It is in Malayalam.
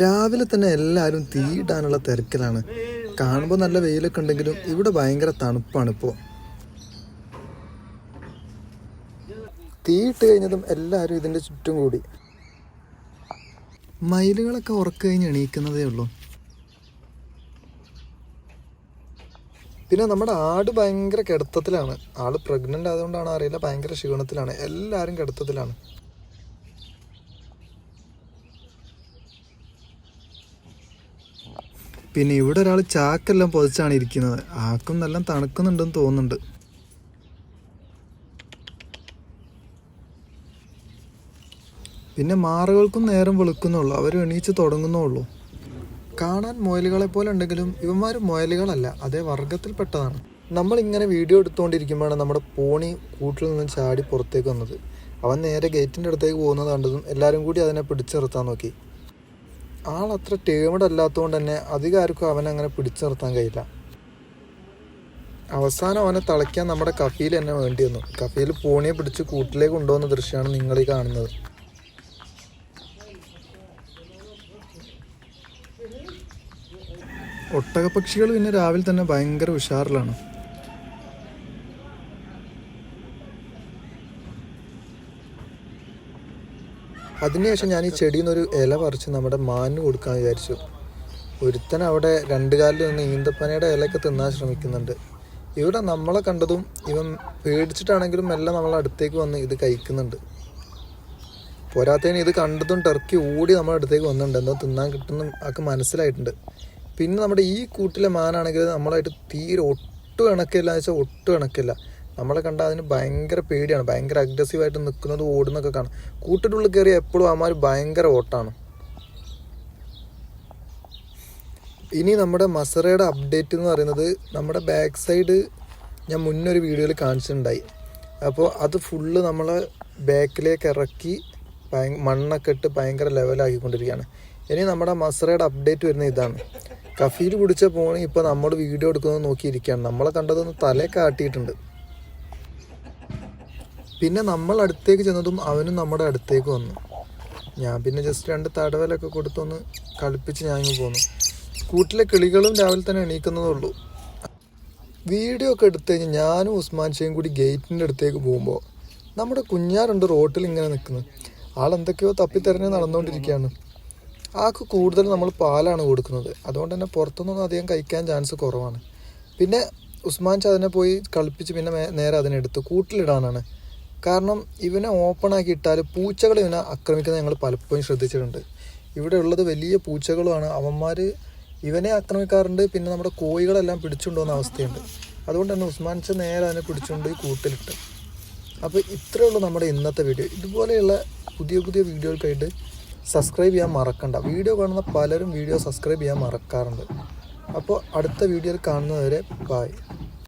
രാവിലെ തന്നെ എല്ലാവരും തീയിടാനുള്ള തിരക്കിലാണ്. കാണുമ്പോൾ നല്ല വെയിലൊക്കെ ഉണ്ടെങ്കിലും ഇവിടെ ഭയങ്കര തണുപ്പാണ് ഇപ്പോൾ തീയിട്ട് കഴിഞ്ഞതും എല്ലാവരും ഇതിന്റെ ചുറ്റും കൂടി. മയിലുകളൊക്കെ ഉറക്ക കഴിഞ്ഞ് എണീക്കുന്നതേ ഉള്ളൂ. പിന്നെ നമ്മുടെ ആട് ഭയങ്കര കിടത്തത്തിലാണ്. ആൾ പ്രഗ്നന്റ് ആയതുകൊണ്ടാണ് അറിയില്ല ഭയങ്കര ക്ഷീണത്തിലാണ്. എല്ലാവരും കിടത്തത്തിലാണ്. പിന്നെ ഇവിടെ ഒരാൾ ചാക്കെല്ലാം പൊതിച്ചാണ് ഇരിക്കുന്നത്. ആക്കും നല്ല തണുക്കുന്നുണ്ടെന്ന് തോന്നുന്നുണ്ട്. പിന്നെ മാറുകൾക്കും നേരം വെളുക്കുന്നുള്ളൂ. അവർ എണീച്ച് തുടങ്ങുന്നുള്ളൂ. കാണാൻ മുയലുകളെ പോലെ ഉണ്ടെങ്കിലും ഇവന്മാർ മുയലുകളല്ല അതേ വർഗത്തിൽപ്പെട്ടതാണ്. നമ്മൾ ഇങ്ങനെ വീഡിയോ എടുത്തുകൊണ്ടിരിക്കുമ്പോഴാണ് നമ്മുടെ പോണി കൂട്ടിൽ നിന്ന് ചാടി പുറത്തേക്ക് വന്നത്. അവൻ നേരെ ഗേറ്റിന്റെ അടുത്തേക്ക് പോകുന്നത് കണ്ടതും എല്ലാവരും കൂടി അതിനെ പിടിച്ചു നിർത്താൻ നോക്കി. ആൾ അത്ര ടേമഡ് അല്ലാത്തതുകൊണ്ട് തന്നെ അധികം ആർക്കും അവനെ അങ്ങനെ പിടിച്ചു നിർത്താൻ കഴിയില്ല. അവസാനം അവനെ തളയ്ക്കാൻ നമ്മുടെ കഫീൽ എന്നെ വേണ്ടി വന്നു കഫീൽ പൂണിയെ പിടിച്ച് കൂട്ടിലേക്ക് കൊണ്ടുപോകുന്ന ദൃശ്യമാണ് നിങ്ങൾ ഈ കാണുന്നത്. ഒട്ടകപ്പക്ഷികൾ പിന്നെ രാവിലെ തന്നെ ഭയങ്കര ഉഷാറിലാണ്. അതിനുശേഷം ഞാൻ ഈ ചെടിയിൽ നിന്നൊരു ഇല പറിച്ച് നമ്മുടെ മാനിന് കൊടുക്കാൻ വിചാരിച്ചു. ഒരുത്തൻ അവിടെ രണ്ട് കാലിൽ നിന്ന് ഈന്തപ്പനയുടെ ഇലയൊക്കെ തിന്നാൻ ശ്രമിക്കുന്നുണ്ട്. ഇവിടെ നമ്മളെ കണ്ടതും ഇവൻ പേടിച്ചിട്ടാണെങ്കിലും മെല്ലെ നമ്മളെ അടുത്തേക്ക് വന്ന് ഇത് കഴിക്കുന്നുണ്ട്. പോരാത്തതിന് ഇത് കണ്ടതും ടർക്കി ഓടി നമ്മുടെ അടുത്തേക്ക് വന്നിട്ടുണ്ട്. എന്തോ തിന്നാൻ കിട്ടുന്ന ആൾക്ക് മനസ്സിലായിട്ടുണ്ട്. പിന്നെ നമ്മുടെ ഈ കൂട്ടിലെ മാനാണെങ്കിൽ നമ്മളായിട്ട് തീരെ ഒട്ടും ഇണക്കില്ല എന്ന് വെച്ചാൽ ഒട്ടും ഇണക്കില്ല. നമ്മളെ കണ്ടാൽ അതിന് ഭയങ്കര പേടിയാണ്. ഭയങ്കര അഗ്രസീവായിട്ട് നിൽക്കുന്നത് ഓടുന്നൊക്കെ കാണാം. കൂട്ടിട്ടുള്ളിൽ കയറി എപ്പോഴും അമാർ ഭയങ്കര ഓട്ടാണ്. ഇനി നമ്മുടെ മസറയുടെ അപ്ഡേറ്റ് എന്ന് പറയുന്നത് നമ്മുടെ ബാക്ക് സൈഡ് ഞാൻ മുന്നേ ഒരു വീഡിയോയിൽ കാണിച്ചിട്ടുണ്ടായി. അപ്പോൾ അത് ഫുള്ള് നമ്മളെ ബാക്കിലേക്ക് ഇറക്കി ഭയ മണ്ണൊക്കെ ഇട്ട് ഭയങ്കര ലെവലാക്കിക്കൊണ്ടിരിക്കുകയാണ് ഇനി നമ്മുടെ മസറയുടെ അപ്ഡേറ്റ് വരുന്ന ഇതാണ്. കഫീൽ പിടിച്ച പോണി ഇപ്പോൾ നമ്മൾ വീഡിയോ എടുക്കുന്നത് നോക്കിയിരിക്കുകയാണ്. നമ്മളെ കണ്ടതൊന്ന് തലേ ആട്ടിയിട്ടുണ്ട് പിന്നെ നമ്മൾ അടുത്തേക്ക് ചെന്നതും അവനും നമ്മുടെ അടുത്തേക്ക് വന്നു. ഞാൻ പിന്നെ ജസ്റ്റ് രണ്ട് തടവലൊക്കെ കൊടുത്തൊന്ന് കളിപ്പിച്ച് ഞാൻ ഇങ്ങ് പോന്നു. കൂട്ടിലെ കിളികളും രാവിലെ തന്നെ എണീക്കുന്നതേ ഉള്ളൂ. വീഡിയോ ഒക്കെ എടുത്തു കഴിഞ്ഞാൽ ഞാനും ഉസ്മാൻ ഷെയും കൂടി ഗേറ്റിന്റെ അടുത്തേക്ക് പോകുമ്പോൾ നമ്മുടെ കുഞ്ഞാറുണ്ട് റോട്ടിൽ ഇങ്ങനെ നിൽക്കുന്നത് ആളെന്തൊക്കെയോ തപ്പിത്തെരഞ്ഞ് നടന്നുകൊണ്ടിരിക്കുകയാണ്. ആൾക്ക് കൂടുതൽ നമ്മൾ പാലാണ് കൊടുക്കുന്നത്. അതുകൊണ്ട് തന്നെ പുറത്തുനിന്നൊന്നും അധികം കഴിക്കാൻ ചാൻസ് കുറവാണ്. പിന്നെ ഉസ്മാൻ ഷാ അതിനെ പോയി കളിപ്പിച്ച് പിന്നെ നേരെ അതിനെടുത്ത് കൂട്ടിലിടാനാണ്. കാരണം ഇവനെ ഓപ്പൺ ആക്കി ഇട്ടാൽ പൂച്ചകൾ ഇവനെ ആക്രമിക്കുന്നത് ഞങ്ങൾ പലപ്പോഴും ശ്രദ്ധിച്ചിട്ടുണ്ട്. ഇവിടെ ഉള്ളത് വലിയ പൂച്ചകളുമാണ്. അവന്മാർ ഇവനെ ആക്രമിക്കാറുണ്ട്. പിന്നെ നമ്മുടെ കോഴികളെല്ലാം പിടിച്ചുകൊണ്ടുവന്ന അവസ്ഥയുണ്ട്. അതുകൊണ്ട് തന്നെ ഉസ്മാൻ ഷാ നേരെ അതിനെ പിടിച്ചുകൊണ്ട് കൂട്ടിലിട്ട്. അപ്പോൾ ഇത്രയേ ഉള്ളൂ നമ്മുടെ ഇന്നത്തെ വീഡിയോ. ഇതുപോലെയുള്ള പുതിയ പുതിയ വീഡിയോകൾക്കായിട്ട് സബ്സ്ക്രൈബ് ചെയ്യാൻ മറക്കണ്ട. വീഡിയോ കാണുന്ന പലരും വീഡിയോ സബ്സ്ക്രൈബ് ചെയ്യാൻ മറക്കാറുണ്ട്. അപ്പോൾ അടുത്ത വീഡിയോയിൽ കാണുന്നതുവരെ ബായ്